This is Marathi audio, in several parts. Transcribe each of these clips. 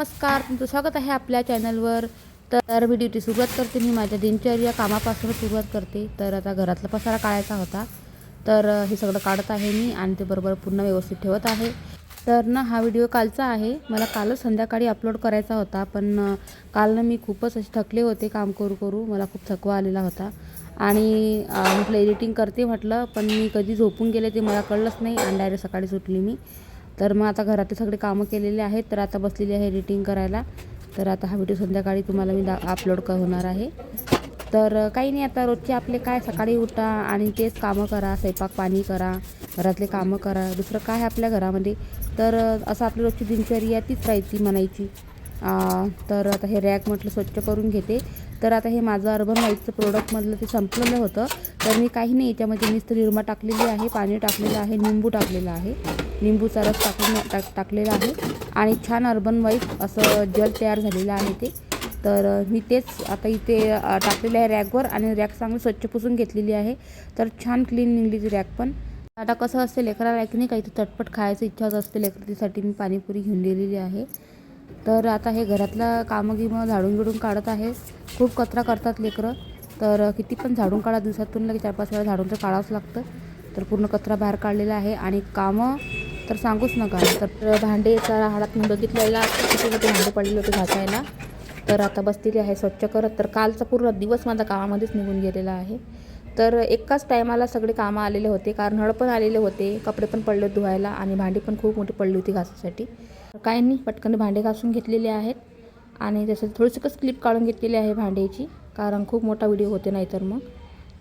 नमस्कार तुमचं स्वागत आहे आपल्या चॅनलवर. तर व्हिडिओची सुरुवात करते मी. माझ्या दिनचर्या कामापासून सुरुवात करते. तर आता घरातला पसारा काढायचा होता. तर हे सगळं काढत आहे मी आणि ते बरोबर पूर्ण व्यवस्थित ठेवत आहे. तर ना हा व्हिडिओ कालचा आहे. मला कालच संध्याकाळी अपलोड करायचा होता. पण काल ना मी खूपच असे थकले होते काम करू करू. मला खूप थकवा आलेला होता. आणि म्हटलं एडिटिंग करते म्हटलं. पण मी कधी झोपून गेले ते मला कळलंच नाही. आणि डायरेक्ट सकाळी सुटली मी. तर मग आता घरातले सगळे कामं केलेले आहेत तर आता बसलेली आहे एडिटिंग करायला. तर आता हा व्हिडिओ संध्याकाळी तुम्हाला मी दा अपलोड क होणार आहे. तर काही नाही आता रोजचे आपले काय सकाळी उठा आणि तेच कामं करा स्वयंपाक पाणी करा घरातले कामं करा दुसरं काय आहे आपल्या घरामध्ये. तर असं आपली रोजची दिनचर्या तीच राहायची म्हणायची. तर आता हे रॅक म्हटलं स्वच्छ करून घेते. तर आता हे माझं अर्बन लाईटचं प्रोडक्टमधलं ते संपलेलं होतं. तर मी काही नाही याच्यामध्ये नुसतं निरमा टाकलेली आहे पाणी टाकलेलं आहे निंबू टाकलेलं आहे. निंबूचा रस टाकून टाक टाकलेला आहे. आणि छान अर्बन वाईफ असं जल तयार झालेलं आहे ते. तर मी तेच आता इथे टाकलेलं आहे रॅकवर आणि रॅक चांगली स्वच्छ पुसून घेतलेली आहे. तर छान क्लीन निघली ती रॅक पण. आता कसं असते लेकरा रॅक नाही काही चटपट खायचं इच्छाच असते लेकरतीसाठी मी पाणीपुरी घेऊन दिलेली आहे. तर आता हे घरातलं कामं गिमं झाडून बिडून काढत आहे. खूप कचरा करतात लेकरं. तर किती पण झाडून काढा दिवसातून लगे चार पाच वेळा झाडून तर काढावंच लागतं. तर पूर्ण कचरा बाहेर काढलेला आहे आणि कामं तर सांगूच नका. तर भांडे जरा हाडात मी बघितलेला किती मोठे भांडे पडलेले होते घासायला तर आता बसलेली आहे स्वच्छ करत. तर कालचा पूर्ण दिवस माझा कामामध्येच निघून गेलेला आहे. तर एकाच टायमाला सगळे कामं आलेले होते. कारण नळ पण आलेले होते कपडे पण पडले होते धुवायला आणि भांडी पण खूप मोठी पडली होती घासासाठी. तर काही नाही पटकन भांडे घासून घेतलेले आहेत. आणि तसं थोडीसकच क्लिप काढून घेतलेली आहे भांड्याची. कारण खूप मोठा व्हिडिओ होते नाही तर मग.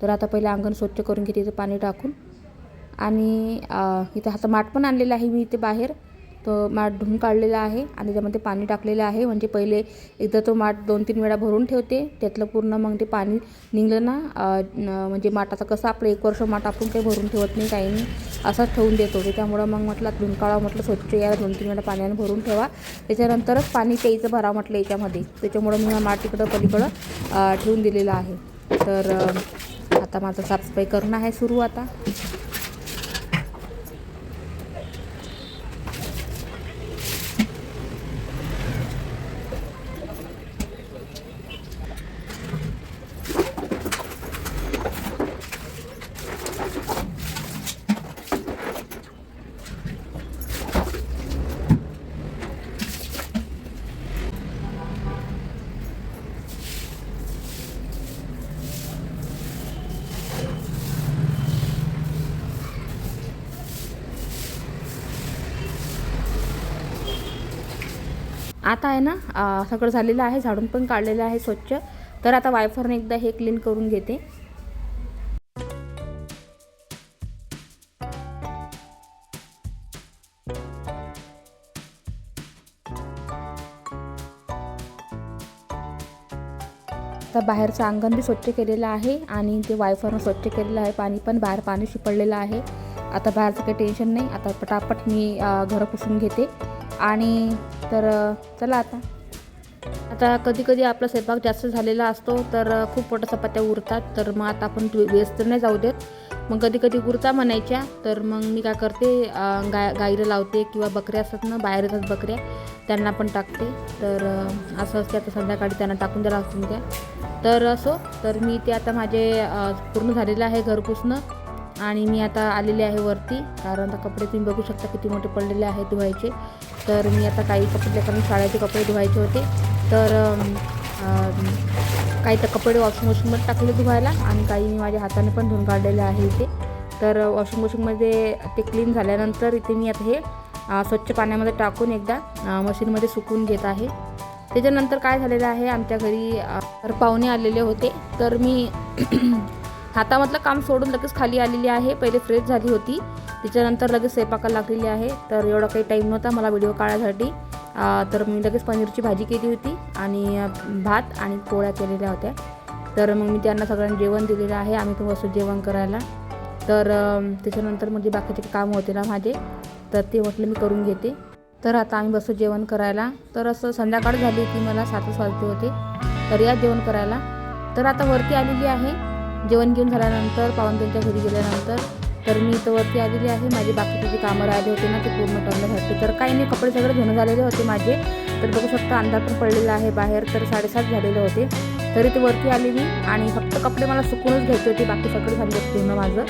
तर आता पहिले अंगण स्वच्छ करून घेते पाणी टाकून. आणि इथे इथं आता माठ पण आणलेला आहे मी इथे बाहेर. तो माठ धुवून काढलेला आहे आणि त्याच्यामध्ये पाणी टाकलेलं आहे. म्हणजे पहिले एकदा तो माठ दोन तीन वेळा भरून ठेवते. त्यातलं पूर्ण मग ते पाणी निघलं ना म्हणजे माठाचा कसं आपलं एक वर्ष माठ आपण काही भरून ठेवत नाही काही नाही असाच ठेवून देतो. त्याच्यामुळं मग म्हटलं धुवून काढा म्हटलं स्वच्छ या दोन तीन वेळा पाण्याने भरून ठेवा. त्याच्यानंतरच पाणी प्यायचं भरा म्हटलं याच्यामध्ये. त्याच्यामुळं मी हा माठ तिकडं पलीकडं ठेवून दिलेला आहे. तर आता माझं साफसफाई करणं आहे सुरू आता. आता आहे ना सगळं झालेलं आहे झाडून पण काढलेलं आहे स्वच्छ. तर आता वायफरने एकदा हे क्लीन करून घेते. तर बाहेरचं अंगण बी स्वच्छ केलेलं आहे आणि ते वायफरनं स्वच्छ केलेलं आहे. पाणी पण बाहेर पाणी शिपडलेलं आहे. आता बाहेरचं काही टेन्शन नाही. आता पटापट मी घरं पुसून घेते. आणि तर चला आता. आता कधी कधी आपला स्वयंपाक जास्त झालेला असतो तर खूप मोठ्या चपात्या उरतात. तर मग आता आपण व्यस्त नाही जाऊ देत. मग कधी कधी उरता म्हणायच्या तर मग मी काय करते गाय गाईला लावते किंवा बकऱ्या असतात ना बाहेर येतात बकऱ्या त्यांना पण टाकते. तर असं असते आता संध्याकाळी त्यांना टाकून द्यायला असून त्या तर असो तर मी ते आता माझे पूर्ण झालेलं आहे घरपुसणं आणि मी आता आलेले आहे वरती. कारण आता कपडे तुम्ही बघू शकता किती मोठे पडलेले आहेत धुवायचे. तर मी आता काही कपडे कारण शाळेचे कपडे धुवायचे होते. तर काही तर कपडे वॉशिंग मशीनमध्ये टाकले धुवायला आणि काही मी माझ्या हाताने पण धुवून काढलेले आहे इथे. तर वॉशिंग मशीनमध्ये ते क्लीन झाल्यानंतर इथे मी आता हे स्वच्छ पाण्यामध्ये टाकून एकदा मशीनमध्ये सुकून घेत आहे. त्याच्यानंतर काय झालेलं आहे आमच्या घरी तर पाहुणे आलेले होते. तर मी हातामधलं काम सोडून लगेच खाली आलेली आहे. पहिले फ्रेश झाली होती. त्याच्यानंतर लगेच स्वयंपाकाला लागलेली आहे. तर एवढा काही टाईम नव्हता. मला व्हिडिओ काढायसाठी. तर मी लगेच पनीरची भाजी केली होती आणि भात आणि पोळ्या केलेल्या होत्या. तर मग मी त्यांना सगळ्यांना जेवण दिलेलं आहे. आम्ही तो बसू जेवण करायला. तर त्याच्यानंतर म्हणजे बाकीचे काम होते ना माझे तर ते म्हटलं मी करून घेते. तर आता आम्ही बसू जेवण करायला. तर असं संध्याकाळ झाली होती मला सातच वाजले होते. तर या जेवण करायला. तर आता वरती आलेली आहे. जेवण घेऊन झाल्यानंतर पाहून घरी गेल्यानंतर तर मी इथं वरती आलेली आहे. माझी बाकीचे जे कामं राहिले होते ना ते पूर्ण करण्यासाठी तर काही नाही कपडे सगळे धुणं झालेले होते माझे. तर बघू शकता अंधार पण पडलेला आहे बाहेर तर साडेसात झालेले होते. तरी ते वरती आले मी आणि फक्त कपडे मला सुकूनच घ्यायचे होते. बाकी सगळे झाले पूर्ण माझं.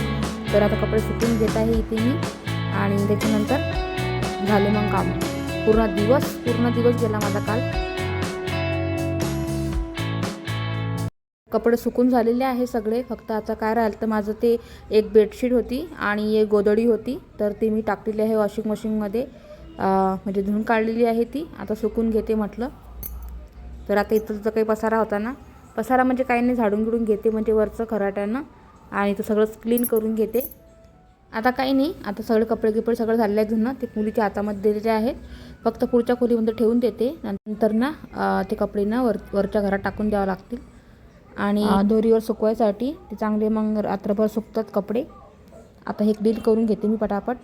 तर आता कपडे सुकून घेत आहे इथे मी. आणि त्याच्यानंतर झाले मग काम. पूर्ण दिवस पूर्ण दिवस गेला माझा काल. कपडे सुकून झालेले आहे सगळे. फक्त आता काय राहिलं तर माझं ते एक बेडशीट होती आणि एक गोदडी होती. तर ती मी टाकलेली आहे वॉशिंग मशीनमध्ये. म्हणजे धुवून काढलेली आहे ती. आता सुकून घेते म्हटलं. तर आता इथं जो काही पसारा होता ना. पसारा म्हणजे काही नाही झाडून गिडून घेते म्हणजे वरचं खराट्यानं. आणि तो सगळं क्लीन करून घेते. आता काही नाही. आता सगळे कपडे गिपडे सगळं झालेलं आहे धुणं. ते मुलीच्या हातामध्ये दिलेले आहेत. फक्त पुढच्या खोलीमध्ये ठेवून देते. नंतर ना ते कपडे ना वर वरच्या घरात टाकून द्यावं लागतील. आणि दोरीवर सुकवायसाठी ते चांगले मग रात्रभर सुकतात कपडे. आता हे क्लीन करून घेते मी पटापट.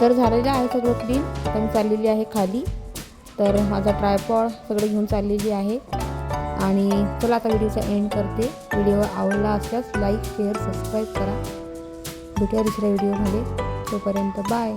तर झालेलं आहे सगळं क्लीन आता मी चाललेली आहे खाली. तर माझा ट्रायपॉड सगळं घेऊन चाललेली आहे. आणि चला आता व्हिडिओचा एंड करते. व्हिडिओ आवडला असल्यास लाईक शेअर सबस्क्राईब करा. भेटूया दुसऱ्या व्हिडिओमध्ये. तोपर्यंत बाय